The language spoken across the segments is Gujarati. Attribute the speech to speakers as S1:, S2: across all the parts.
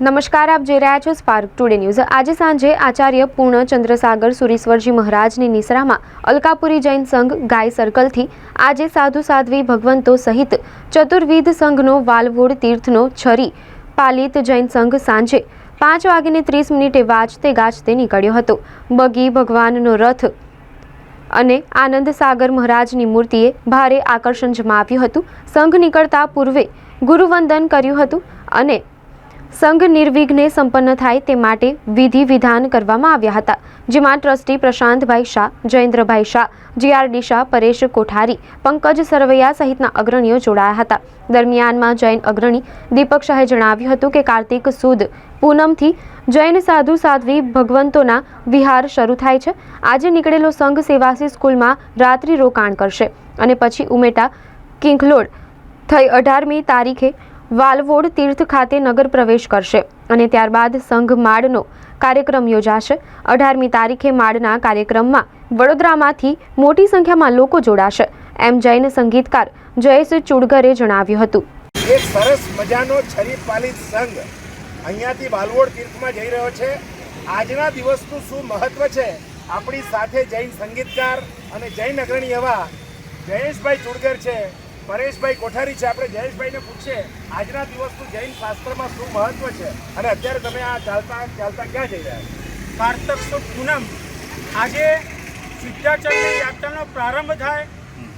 S1: નમસ્કાર, આપ જોઈ રહ્યા છો સ્પાર્ક ટુડે ન્યૂઝ આજે સાંજે આચાર્ય પૂર્ણ ચંદ્રસાગર સુરીશ્વરજી મહારાજની નિસરામાં અલકાપુરી જૈન સંઘ ગાય સર્કલથી આજે સાધુ સાધ્વી ભગવંતો સહિત ચતુર્વિધ સંઘનો વાલવોડ તીર્થનો છરી પાલિત જૈન સંઘ સાંજે પાંચ વાગીને ત્રીસ મિનિટે વાજતે ગાજતે નીકળ્યો હતો. બગી ભગવાનનો રથ અને આનંદ સાગર મહારાજની મૂર્તિએ ભારે આકર્ષણ જમાવ્યું હતું. સંઘ નીકળતા પૂર્વે ગુરુવંદન કર્યું હતું અને સંઘ નિર્વિઘ્ને સંપન્ન થાય તે માટે વિધિ વિધાન કરવામાં આવ્યા હતા, જેમાં ટ્રસ્ટી પ્રશાંતભાઈ શાહ, જયેન્દ્રભાઈ શાહ, જીઆરડી શાહ, પરેશ કોઠારી, પંકજ સરવૈયા સહિતના અગ્રણીઓ જોડાયા હતા. દરમિયાનમાં જૈન અગ્રણી દીપક શાહે જણાવ્યું હતું કે કાર્તિક સુદ પૂનમથી જૈન સાધુ સાધ્વી ભગવંતોના વિહાર શરૂ થાય છે. આજે નીકળેલો સંઘ સેવાસી સ્કૂલમાં રાત્રિ રોકાણ કરશે અને પછી ઉમેટા કિંખલોડ થઈ અઢારમી તારીખે વાલવોડ તીર્થ ખાતે નગર પ્રવેશ કરશે અને ત્યારબાદ સંઘ માળનો કાર્યક્રમ યોજાશે. અઢારમી તારીખે માળના કાર્યક્રમમાં વડોદરામાંથી મોટી સંખ્યામાં લોકો જોડાશે. એમ જૈન સંગીતકાર જયેશ ચુડગરે જણાવ્યું હતું.
S2: એક સરસ મજાનો છરી પાલિત સંઘ અહીંયાથી વાલવોડ તીર્થમાં જઈ રહ્યો છે. આજના દિવસનું શું મહત્વ છે? આપણી સાથે જૈન સંગીતકાર અને જૈન અગ્રણી એવા જયેશભાઈ ચુડગર છે. પરેશભાઈ કોઠારી છે. આપણે જયેશભાઈને પૂછીએ, આજના દિવસનું જૈન શાસ્ત્રમાં શું મહત્વ છે? અને અત્યારે તમે આ ચાલતા ચાલતા ક્યાં જઈ રહ્યા છો?
S3: કારતક સુદ પૂનમ. આજે સિદ્ધાચલની યાત્રાનો પ્રારંભ થાય.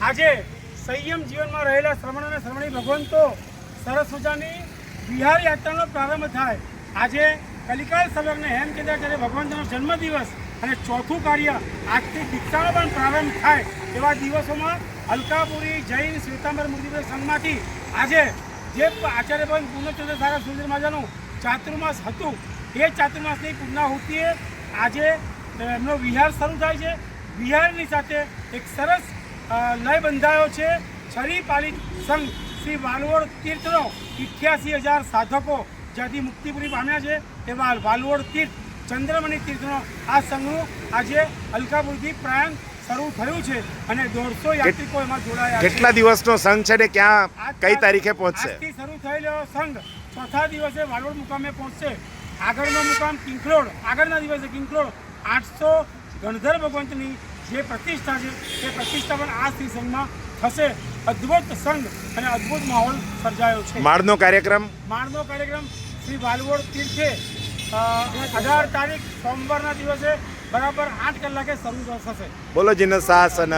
S3: આજે સંયમ જીવનમાં રહેલા શ્રવણ અને શ્રમણી ભગવંતો સરસ મજાની વિહાર યાત્રાનો પ્રારંભ થાય. આજે કલિકાલ સલગ્ન હેમચંદ્રાચાર્ય ભગવંતનો જન્મદિવસ અને ચોથું કાર્ય આજથી દીક્ષાનો પણ પ્રારંભ થાય એવા દિવસોમાં અલકાપુરી જૈન શ્વેતાંબર મૂર્તિપુર સંઘમાંથી આજે જે આચાર્યભાઈ પૂર્ણચંદ્ર સારા સુંદર મહાજાનું ચાતુર્માસ હતું, એ ચાતુર્માસની પૂર્ણાહુતિએ આજે એમનો વિહાર શરૂ થાય છે. વિહારની સાથે એક સરસ લય બંધાયો છે. છરી પાલિત સંઘ શ્રી વાલવડ તીર્થનો ઇઠ્યાસી હજાર સાધકો જ્યાંથી મુક્તિપુરી પામ્યા છે, એવા વાલવડ તીર્થ ચંદ્રમણી તીર્થનો આ સંઘનું આજે અલકાપુરથી પ્રયાણ શરૂ થયું છે અને દોઢસો યાત્રિકો એમાં જોડાયા
S2: કેટલા દિવસનો સંઘ છે ને ક્યાં કઈ તારીખે પહોંચશે?
S3: આજથી શરૂ થયેલો સંઘ ચોથા દિવસે વાલોડ મુકામે પહોંચશે. આગળનો મુકામ કિંકલોડ આગળના દિવસે કિંકલોડ આઠસો ગણધર ભગવંતની જે પ્રતિષ્ઠા છે તે પ્રતિષ્ઠા પણ આ શ્રી સંઘમાં થશે. અદ્ભુત સંઘ અને અદ્ભુત માહોલ સર્જાયો છે.
S2: માળનો કાર્યક્રમ?
S3: માળનો કાર્યક્રમ શ્રી વાલવોડ તીર્થે અઢાર તારીખ સોમવારના દિવસે બરાબર આઠ કલાકે શરૂ થશે.
S2: બોલો જીનસ શાસન